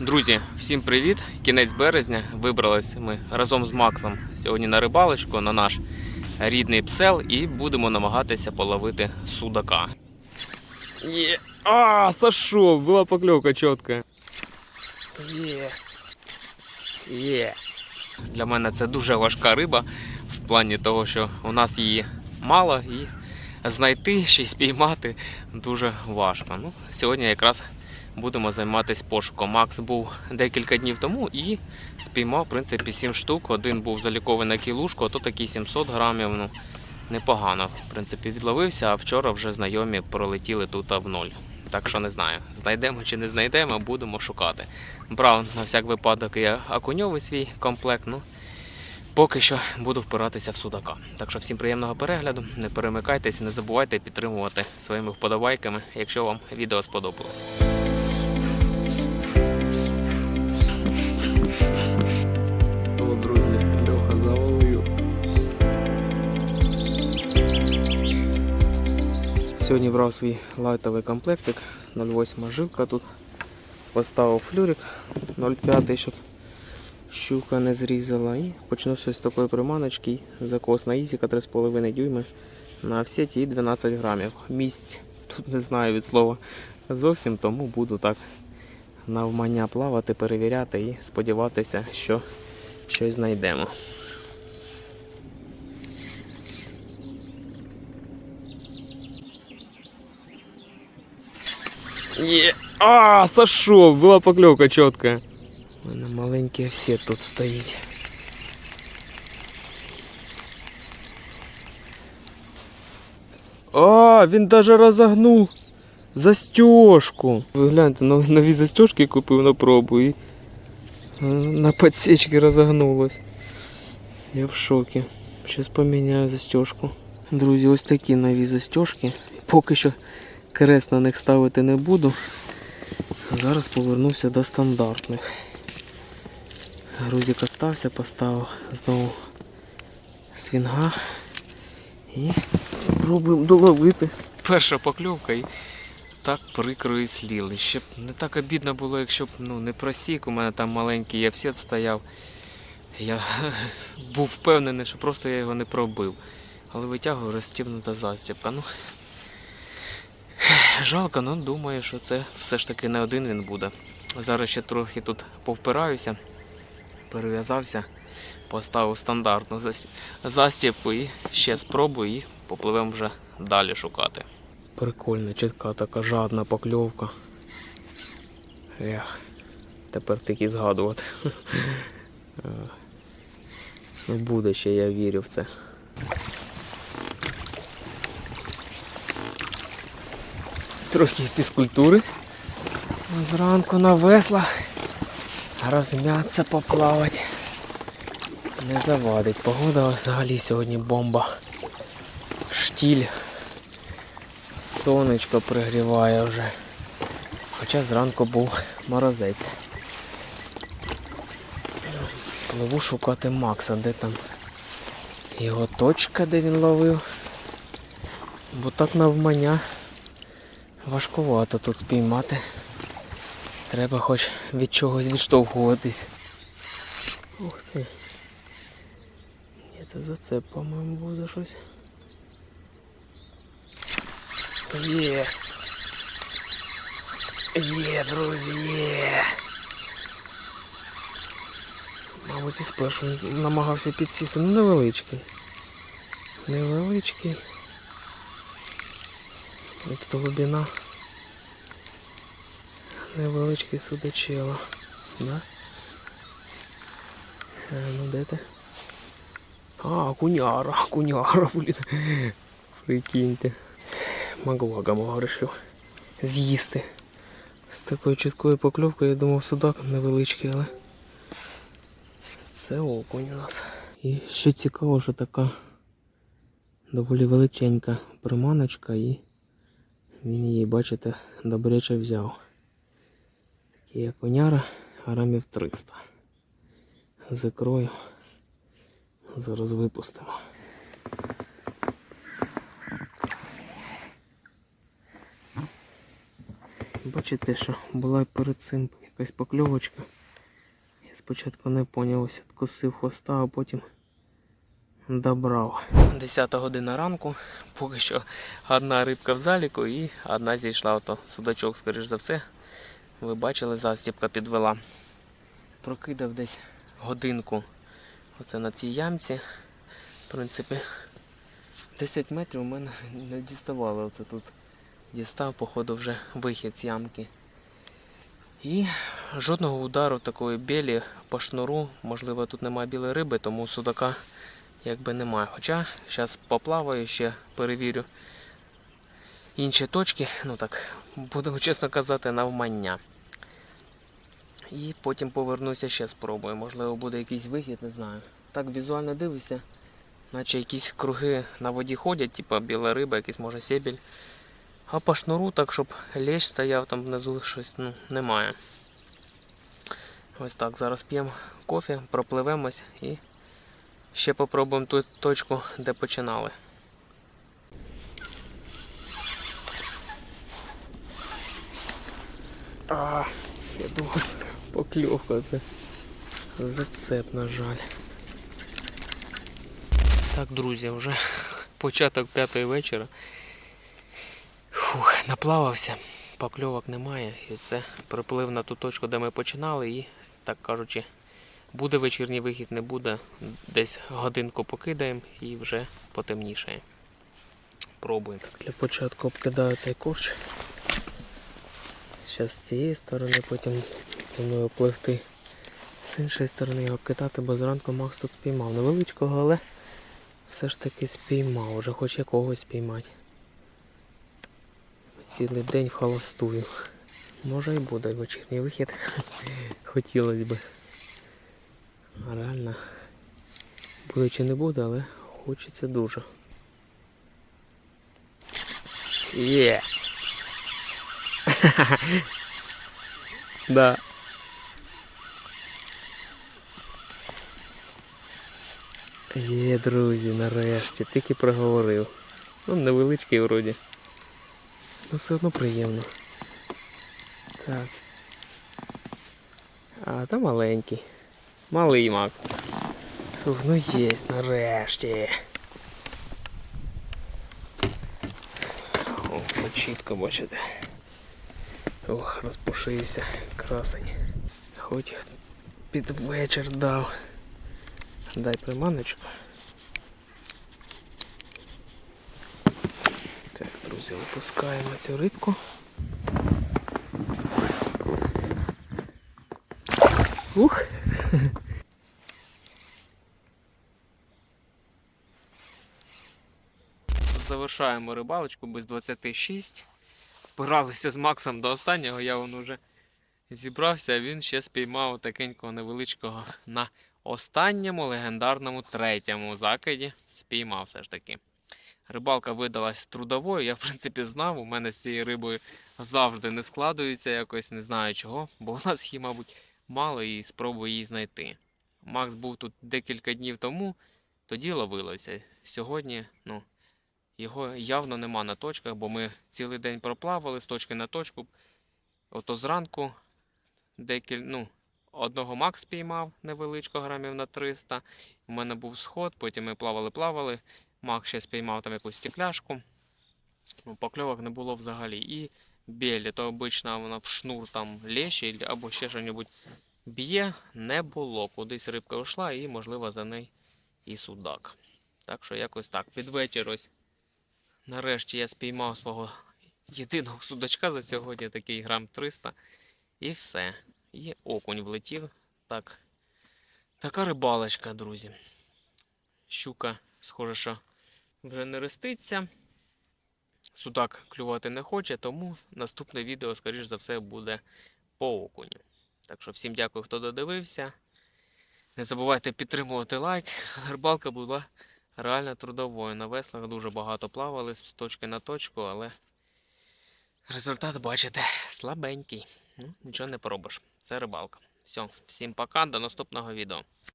Друзі, всім привіт! Кінець березня. Вибрались ми разом з Максом сьогодні на рибалочку на наш рідний псел і будемо намагатися половити судака. Є. А, сошов! Була покльовка чітка. Є. Є. Для мене це дуже важка риба в плані того, що у нас її мало і знайти ще й спіймати дуже важко. Ну, сьогодні якраз будемо займатися пошуком. Макс був декілька днів тому і спіймав, в принципі, 7 штук. Один був залікований на кілушку, а то такий 700 грамів. Ну, непогано, в принципі, відловився, а вчора вже знайомі пролетіли тут в ноль. Так що не знаю, знайдемо чи не знайдемо, будемо шукати. Брав на всяк випадок і окуньовий свій комплект. Ну, поки що буду впиратися в судака. Так що всім приємного перегляду, не перемикайтесь, не забувайте підтримувати своїми вподобайками, якщо вам відео сподобалось. Сьогодні брав свій лайтовий комплектик 0,8 жилка тут. Поставив флюрик 0,5, щоб щука не зрізала. І почну все з такої приманочки. Закос на ізіка 3,5 дюйми на сеті і 12 грамів. Місць тут не знаю від слова зовсім, тому буду так навмання плавати, перевіряти і сподіватися, що щось знайдемо. Є. А, сошов! Була покльовка чітка. У мене маленький офсет тут стоїть. А, він даже розогнув застежку. Ви гляньте, нов- нові застежки купив на пробу і е, на подсечці розогнулось. Я в шокі. Зараз поміняю застежку. Друзі, ось такі нові застежки. Поки що крест на них ставити не буду. Зараз повернувся до стандартних. Грузик остався, поставив знову свінга і спробуємо доловити. Перша покльовка і так прикро і сліли. Ще б не так обідно було, якщо б ну, не просік. У мене там маленький явсет стояв. Я був впевнений, що просто я його не пробив. Але витягую розстібнута застібка. Ну, жалко, але думаю, що це все ж таки не один він буде. Зараз ще трохи тут повпираюся, перев'язався, поставив стандартну зас- застібку і ще спробую і попливемо вже далі шукати. Прикольна, чітка така жадна покльовка. Ех, тепер тільки згадувати. Е, Ну буде ще, я вірю в це. Трохи фізкультури. Зранку на веслах розм'ятися, поплавати. Не завадить. Погода взагалі сьогодні бомба. Штіль. Сонечко пригріває вже. Хоча зранку був морозець. Пливу шукати Макса, де там його точка, де він ловив. Бо так навмання важкувато тут спіймати. Треба хоч від чогось відштовхуватись. Ух ти. Ні, це зацеп, по-моєму, був за щось. Є. Є, друзі, є. Мабуть, і спершу намагався підсісти. Ну невеличкий. Невеличкий. Тут глибина. Невеличкий судачило. Да? Е, ну де ти? А, куняра, куняра, блін. Прикиньте. Маглага мого вирішив з'їсти. З такою чіткою покльовкою, я думав, судак невеличкий, але це окунь у нас. І ще цікаво, що така доволі величенька приманочка і він її, бачите, добряче взяв. Такий як коняра, грамів 300. Закрою. Зараз випустимо. Бачите, що була перед цим якась покльовочка. Я спочатку не поняв, ось хвоста, а потім добрав. 10 година ранку, поки що одна рибка в заліку і одна зійшла, ото судачок, скоріш за все. Ви бачили, застіпка підвела. Прокидав десь годинку. Оце на цій ямці. В принципі, 10 метрів у мене не діставало. Оце тут дістав, походу, вже вихід з ямки. І жодного удару такої білі по шнуру. Можливо, тут немає білої риби, тому судака якби немає. Хоча зараз поплаваю, ще перевірю інші точки, ну так, буду чесно казати, навмання. І потім повернуся ще спробую. Можливо, буде якийсь вихід, не знаю. Так візуально дивлюся, наче якісь круги на воді ходять, типу біла риба, якийсь може сєбіль. А по шнуру, так щоб лещ стояв там внизу щось ну, немає. Ось так, зараз п'ємо кофе, пропливемось і ще попробуємо ту точку, де починали. А, я думаю, покльовка це зацеп, на жаль. Так, друзі, вже початок п'ятої вечора. Фух, наплавався, покльовок немає. І це приплив на ту точку, де ми починали, і, так кажучи, буде вечірній вихід, не буде. Десь годинку покидаємо і вже потемнішає. Пробуємо. Для початку обкидаю цей корч. Зараз з цієї сторони, потім думаю пливти з іншої сторони його обкидати, бо зранку Макс тут спіймав. Невеличкого, але все ж таки спіймав, вже хоч якогось спіймати. Цілий день холостую. Може і буде вечірній вихід. Хотілося б. Реально. Буде чи не буде, але хочеться дуже. Є! да. Є, друзі, нарешті, тільки проговорив. Ну, невеличкий вроді. Ну все одно приємно. Так. А там маленький. Малий мак. Фух, ну єсть нарешті. О, все чітко бачите. Ох, розпушився, красень. Хоч під вечір дав. Дай приманочку. Так, друзі, випускаємо цю рибку. Ух! Завершаємо рибалочку без 26. Впиралися з Максом до останнього, я вон уже зібрався, а він ще спіймав такенького невеличкого на останньому легендарному третьому закиді. Спіймав все ж таки. Рибалка видалась трудовою, я в принципі знав, у мене з цією рибою завжди не складується якось, не знаю чого, бо в нас її, мабуть, мало і спробую її знайти. Макс був тут декілька днів тому, тоді ловилося. Сьогодні, ну, його явно нема на точках, бо ми цілий день проплавали з точки на точку. Ото зранку декіль, ну, одного Макс спіймав невеличко грамів на 300. У мене був сход, потім ми плавали-плавали. Мак ще спіймав там якусь стекляшку. Ну, Покльовок не було взагалі. І білі, то обично вона в шнур там лещі або ще що-небудь б'є, не було. Кудись рибка йшла і, можливо, за неї і судак. Так що якось так. Під вечір ось. Нарешті я спіймав свого єдиного судачка за сьогодні, такий грам 300. І все. І окунь влетів. Так. Така рибалочка, друзі. Щука, схоже, що вже не реститься. Судак клювати не хоче, тому наступне відео, скоріш за все, буде по окуню. Так що всім дякую, хто додивився. Не забувайте підтримувати лайк. Рибалка була реально трудовою. На веслах дуже багато плавали з точки на точку, але результат, бачите, слабенький. Ну, нічого не поробиш. Це рибалка. Все, всім пока, до наступного відео.